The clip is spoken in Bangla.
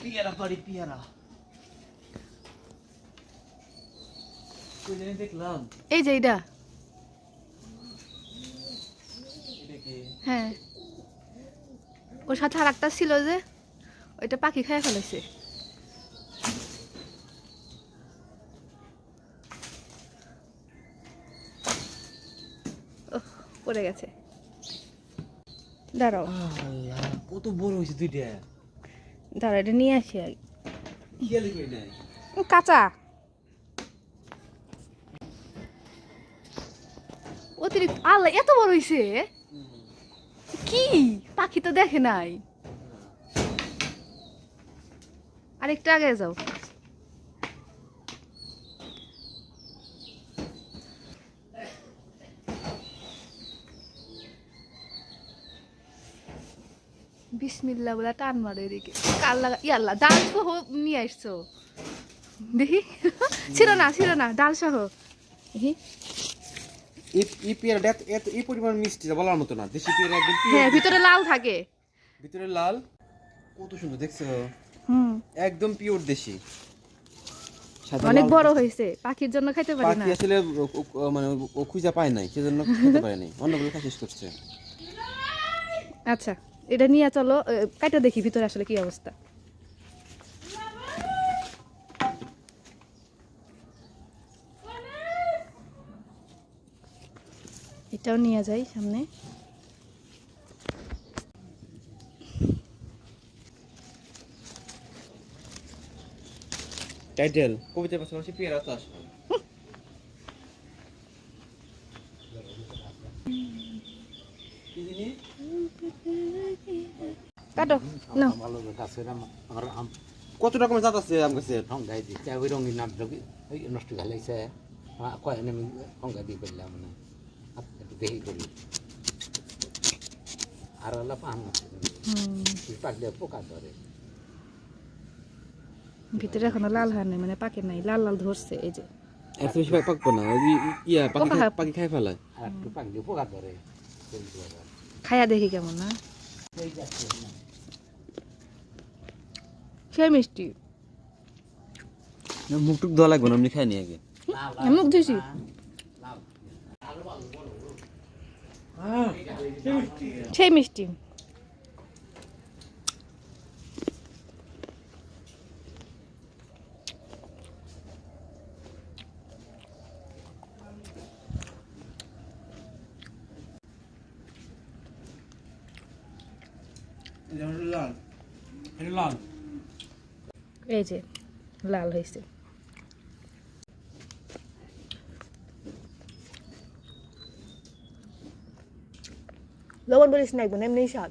পিয়ারা পারি পিয়ারা এই যে এটা হ্যাঁ। ওর সাথে আর একটা ছিল যে ওইটা পাখি খাই ফেলেছে পড়ে গেছে। দাঁড়াও। কত বড় হয়েছে দুইটা। দাঁড়াও এটা নিয়ে আসি আগে। কাঁচা। অতিরিক্ত আল্লাহ, এত বড় হয়েছে কি? পাখি তো দেখে নাই। আরেকটু আগে যাও। বিসমিল্লা বলে টান মারো এদিকে। কাল্লা ইয়াল্লা ডাল সহ নিয়ে আসছো। দেখি। ছিল না ছিল না, ডাল সহ। এই এই পেয়ারাটা এত এই পরিমাণ মিষ্টি যা বলার মতো না। দেশি পেয়ারা একদম হ্যাঁ ভিতরে লাল থাকে। ভিতরে লাল। কত সুন্দর দেখছ? হুম। একদম পিওর দেশি। অনেক বড় হয়েছে পাখির জন্য খাইতে পারি না। পাখি আসলে মানে ও- খুঁজে পায় নাই সেজন্য খেতে পারে নাই। অন্যগুলো খাওয়া শেষ করছে। আচ্ছা এটা নিয়ে চলো কাইটা দেখি ভিতরে আসলে কি অবস্থা। এটাও নিয়ে যাই সামনে। টাইটেল কবিতার পাশাপাশি পেয়ারা চাষ হয় কাটো না ভালো আম- আমার আম কত রকমের জাত আছে আম গাছের ঠঙ্গাই দিচ্ছে ওই রঙিন নাম ওই নষ্ট ফেলাইছে কয় আমি ঠঙ্গা দিয়ে করলাম মানে। করি। আর হলো পাহাম পাকলে পোকা ধরে। ভিতরে এখনও লাল হয় নাই মানে পাকে নাই লাল লাল ধরছে এই যে। এত বেশি পাকবো না ওই ইয়া পাখি পোকা খায়- খায়। পাখি খাই ফেলায় আর একটু পোকা ধরে। বলতে পারব না। খাইয়া দেখি কেমন না। সে মিষ্টি। মুখ টুক দেওয়া লাগবে না এমনি খাই নি আগে। মুখ ধুইছি? সেই মিষ্টি। এই যে লাল। হয়েছে। লবণ বলিস না একদম এমনি স্বাদ